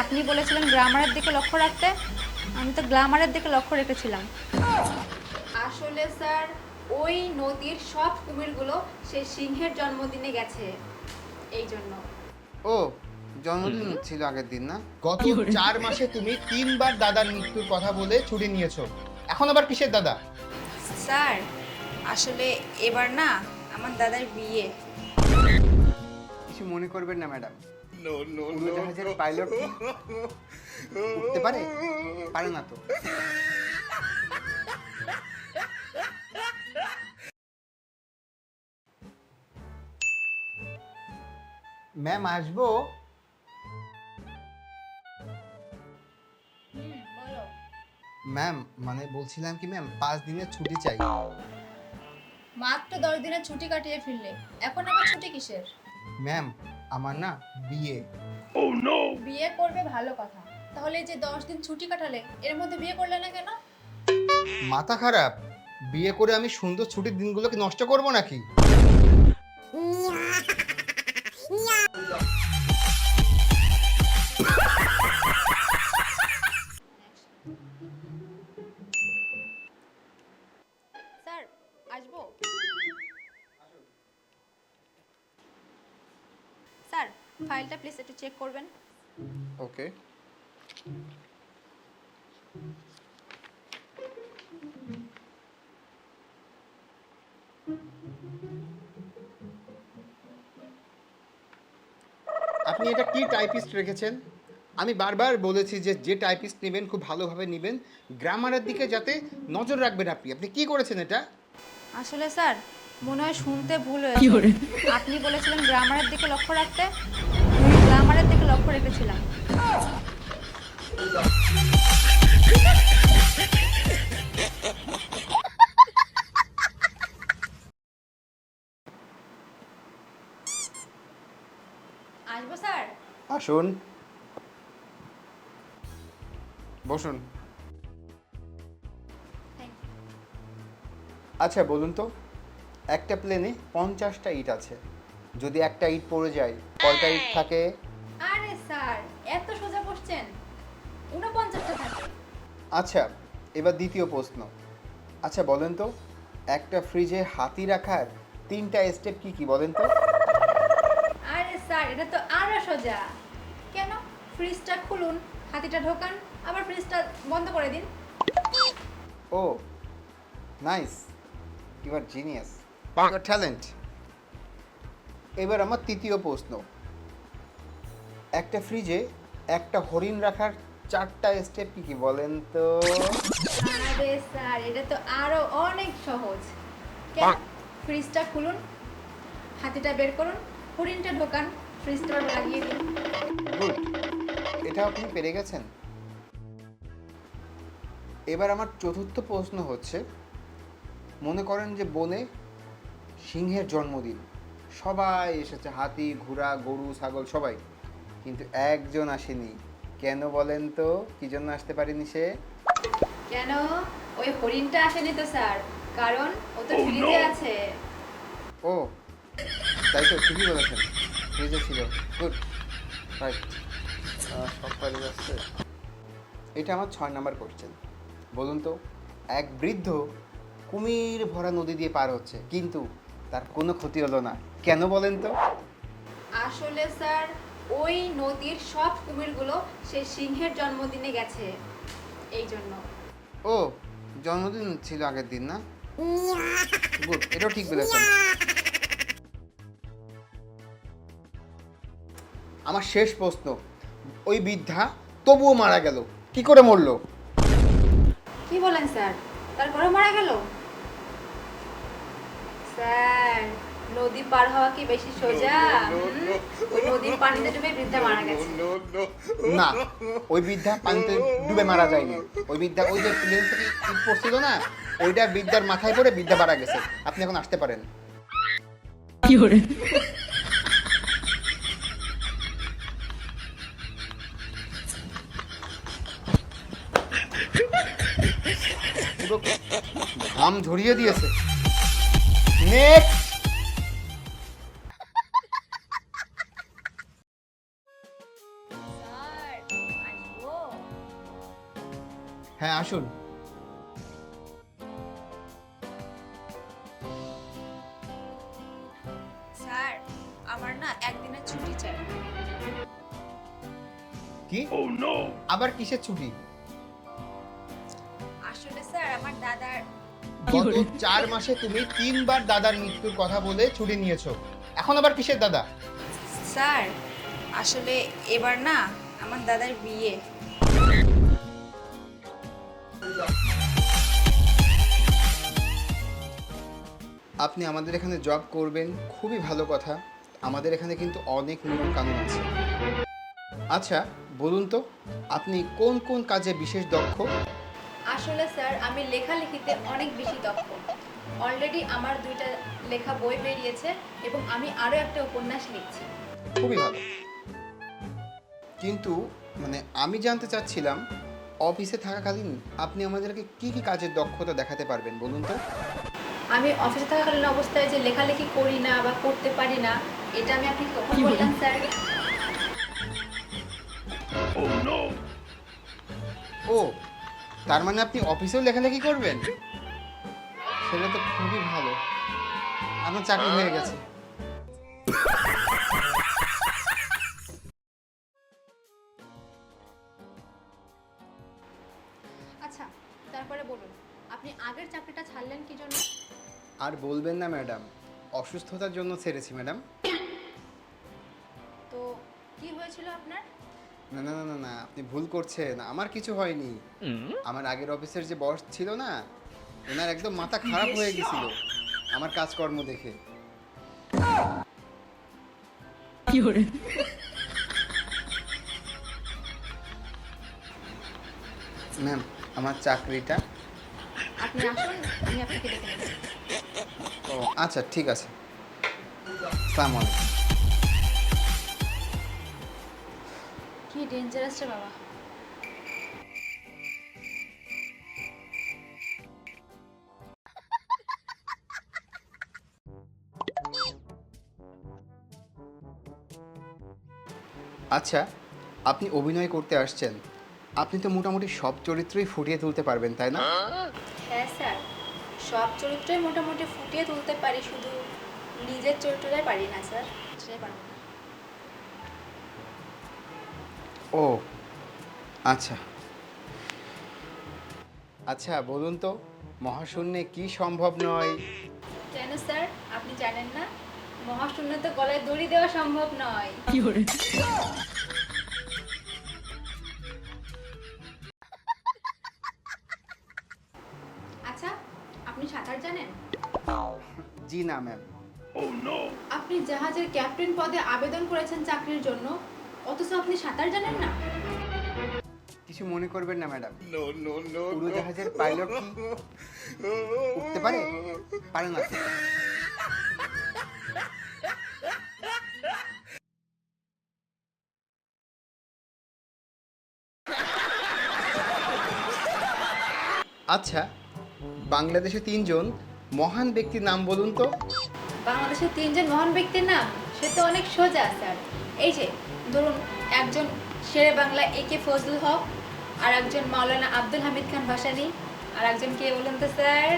আপনি বলেছিলেন গ্রামারের দিকে লক্ষ্য রাখতে আমি তো গ্লামারের দিকে লক্ষ্য রেখেছিলাম। আসলে স্যার ওই নদীর সব কুমিরগুলো সেই সিংহের জন্মদিনে গেছে এই জন্য। ও জন্মদিন ছিল আগের দিন না? গত চার মাসে তুমি তিনবার দাদার মৃত্যুর কথা বলে ছুটি নিয়েছো। এখন আবার কিসের দাদা? স্যার আসলে এবার না আমার দাদার বিয়ে। কিছু মনে করবেন না ম্যাডাম। উড়োজাহাজের পাইলট উঠতে পারে পারে না তো ম্যাম আসব ম্যাম মানে বলছিলাম কি ম্যাম পাঁচ দিনের ছুটি চাই। মাত্র দশ দিনের ছুটি কাটিয়ে ফিরলে এখন আবার ছুটি কিসের? ম্যাম আমার না বিয়ে। বিয়ে করবে ভালো কথা। তাহলে এই যে দশ দিন ছুটি কাটালে এর মধ্যে বিয়ে করলে না কেন? মাথা খারাপ। বিয়ে করে আমি সুন্দর ছুটির দিনগুলোকে নষ্ট করব নাকি? ফাইলটা প্লিজ একটু চেক করবেন। ওকে। আপনি এটা কি টাইপিস্ট রেখেছেন? আমি বারবার বলেছি যে যে টাইপিস্ট নেবেন খুব ভালোভাবে নেবেন গ্রামারের দিকে যাতে নজর রাখবেন আপনি। আপনি কি করেছেন এটা? আসলে স্যার মনে হয় শুনতে ভুল হয়েছে। আপনি বলেছিলেন গ্রামারের দিকে লক্ষ্য রাখতে। রেখেছিলাম। আসব স্যার? আসুন। বসুন। আচ্ছা বলুন তো একটা প্লেনে পঞ্চাশটা ইট আছে। যদি একটা ইট পড়ে যায় কয়টা ইট থাকে? আচ্ছা এবার দ্বিতীয় প্রশ্ন। আচ্ছা বলেন তো একটা ফ্রিজে হাতি রাখার তিনটা স্টেপ কি কি বলেন তো? আরে স্যার এটা তো আরও সোজা। কেন? ফ্রিজটা খুলুন হাতিটা ঢোকান আবার ফ্রিজটা বন্ধ করে দিন। ও nice you are genius you are talent এবার আমার তৃতীয় প্রশ্ন। একটা ফ্রিজে একটা হরিণ রাখার চারটা স্টেপ কি কি বলেন তো? আরে স্যার এটা তো আরও অনেক সহজ। কেন? ফ্রিজটা খুলুন হাতিটা বের করুন হরিণটা ঢোকান ফ্রিজটা লাগিয়ে দিন। গুড। এটা আপনি পেরে গেছেন। এবার আমার চতুর্থ প্রশ্ন হচ্ছে মনে করেন যে বনে সিংহের জন্মদিন। সবাই এসেছে হাতি ঘোড়া গরু ছাগল সবাই। কিন্তু একজন আসেনি। কেন বলেন তো? কি জন্য আসতে পারেনি সে? কেন? ওই হরিণটা আসেনি তো স্যার। কারণ ও তো ফ্রিজে আছে। ও তাই তো ঠিকই বলেছেন। ফ্রিজে ছিল। গুড রাইট সব পারে যাচ্ছে। এটা আমার ছয় নাম্বার কোশ্চেন বলুন তো এক বৃদ্ধ কুমির ভরা নদী দিয়ে পার হচ্ছে কিন্তু তার কোনো ক্ষতি হলো না। কেন বলেন তো? আসলে স্যার ওই নদীর সব কুমিরগুলো সেই সিংহের জন্মদিনে গেছে। এই জন্য। ও জন্মদিন ছিল আগের দিন না? গুড এটাও ঠিক বলেছেন। আমার শেষ প্রশ্ন ওই বৃদ্ধা তবুও মারা গেল কি করে মরলো? কি বলেন স্যার? তারপরে মারা গেল? স্যার নদী পার হওয়া কি বেশি সোজা? ওই নদীর পানিতে ডুবে বৃদ্ধা মারা গেছে। না ওই বৃদ্ধা পানিতে ডুবে মারা যায়নি। ওই বৃদ্ধা ওই যে প্লেন থেকে ইট পড়ছিল না ওইটা বৃদ্ধার মাথায় পড়ে বৃদ্ধা মারা গেছে। আপনি এখন আসতে পারেন। পুরো ঘাম ঝরিয়ে দিয়েছে। নেক্সট হ্যাঁ আসুন। স্যার আমার না একদিনের ছুটি চাই। কি? আবার কিসের ছুটি? আসলে স্যার আমার দাদার গত চার মাসে তুমি তিনবার দাদার মৃত্যুর কথা বলে ছুটি নিয়েছো। এখন আবার কিসের দাদা? স্যার আসলে এবার না আমার দাদার বিয়ে। আপনি আমাদের এখানে জব করবেন খুবই ভালো কথা। আমাদের এখানে কিন্তু অনেক নিয়ম কানুন আছে। আচ্ছা বলুন তো আপনি কোন কোন কাজে বিশেষ দক্ষ? আসলে স্যার আমি লেখালেখিতে অনেক বেশি দক্ষ। অলরেডি আমার দুইটা লেখা বই বেরিয়েছে এবং আমি আরও একটা উপন্যাস লিখছি। খুবই ভালো। কিন্তু মানে আমি জানতে চাচ্ছিলাম অফিসে থাকাকালীন আপনি আমাদেরকে কি কি কাজের দক্ষতা দেখাতে পারবেন বলুন তো? আমি অফিসে থাকাকালীন অবস্থায় যে লেখালেখি করি না বা করতে পারি না এটা আমি আপনাকে কখন বললাম স্যার? ও তার মানে আপনি অফিসেও লেখালেখি করবেন? সেটা তো খুবই ভালো। আপনার চাকরি হয়ে গেছে। আচ্ছা তারপরে বলুন। আপনি আগের চাকরিটা ছাড়লেন কি জন্য? আর বলবেন না ম্যাডাম। অসুস্থতার জন্য ছেড়েছি ম্যাডাম। তো কি হয়েছিল আপনার? না না না না না আপনি ভুল করছেন। আমার কিছু হয়নি। আমার আগের অফিসের যে বস ছিল না ওনার একদম মাথা খারাপ হয়ে গেছিল। আমার কাজকর্ম দেখে। ম্যাম আমার চাকরিটা আপনি আসুন আমি আপনাকে ডেকে নেব ও আচ্ছা ঠিক আছে। সালাম কি ডেঞ্জারাস রে বাবা। আচ্ছা আপনি অভিনয় করতে আসছেন। আপনি তো মোটামুটি সব চরিত্রই ফুটিয়ে তুলতে পারবেন তাই না? হ্যাঁ স্যার সব চরিত্রই মোটামুটি ফুটিয়ে তুলতে পারি শুধু নিজের চরিত্রটাই পারি না স্যার সেটাই পারব না। ও আচ্ছা। আচ্ছা বলুন তো মহাশূন্যে কি সম্ভব নয়? কেন স্যার আপনি জানেন না? মহাশূন্য তো গলায় দড়ি দেওয়া সম্ভব নয়। আচ্ছা জি না ম্যাম আপনি জাহাজের ক্যাপ্টেন পদে আবেদন করেছেন চাকরির জন্য অথচ আপনি সাঁতার জানেন না। কিছু মনে করবেন না ম্যাডাম উড়োজাহাজের পাইলট কি উঠতে পারে? পারে না। আচ্ছা বাংলাদেশে তিনজন মহান ব্যক্তির নাম বলুন তো। বাংলাদেশের তিনজন মহান ব্যক্তির নাম সে তো অনেক সোজা স্যার। এই যে ধরুন একজন শেরে বাংলা এ কে ফজলুল হক আর একজন মাওলানা আব্দুল হামিদ খান ভাসানী আর একজন কে বলুন তো স্যার?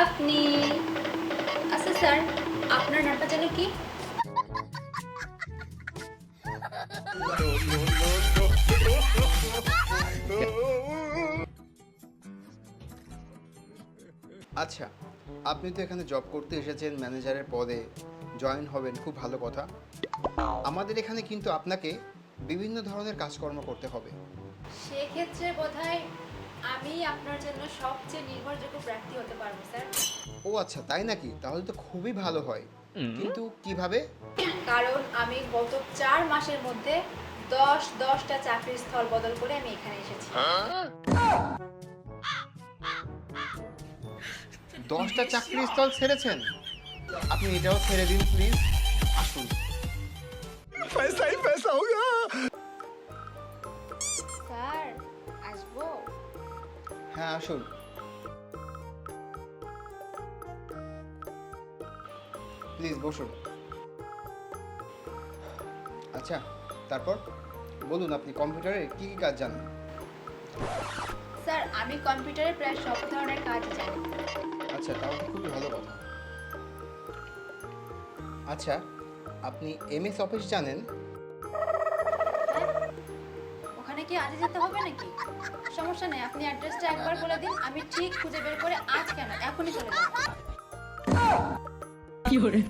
আপনি। আচ্ছা স্যার আপনার নামটা যেন কি? আচ্ছা আপনি তো এখানে জব করতে এসেছেন ম্যানেজারের পদে জয়েন হবেন খুব ভালো কথা। আমাদের এখানে কিন্তু আপনাকে বিভিন্ন ধরনের কাজকর্ম করতে হবে। সেক্ষেত্রে বোধহয় আমি আপনার জন্য সবচেয়ে নির্ভরযোগ্য প্রার্থী হতে পারব স্যার। ও আচ্ছা তাই নাকি? তাহলে তো খুবই ভালো হয়। কিন্তু কীভাবে? কারণ আমি গত চার মাসের মধ্যে দশ দশটা চাকরির স্থল বদল করে আমি এখানে এসেছি। দশটা চাকরি স্থল ছেড়েছেন। আপনি এটাও ছেড়ে দিন প্লিজ আসুন। স্যার আসব? হ্যাঁ আসুন। প্লিজ বসুন। আচ্ছা তারপর? বলুন আপনি কম্পিউটারে কি কি কাজ জানেন? স্যার আমি কম্পিউটারে প্রায় সব ধরনের কাজ জানি। আচ্ছা তাও তো খুবই ভালো কথা। আচ্ছা আপনি এমএস অফিস জানেন? হ্যাঁ। ওখানে কি আজই যেতে হবে নাকি? সমস্যা নেই আপনি অ্যাড্রেসটা একবার বলে দিন আমি ঠিক খুঁজে বের করে আজ কেন এখনই চলে যাব। যাব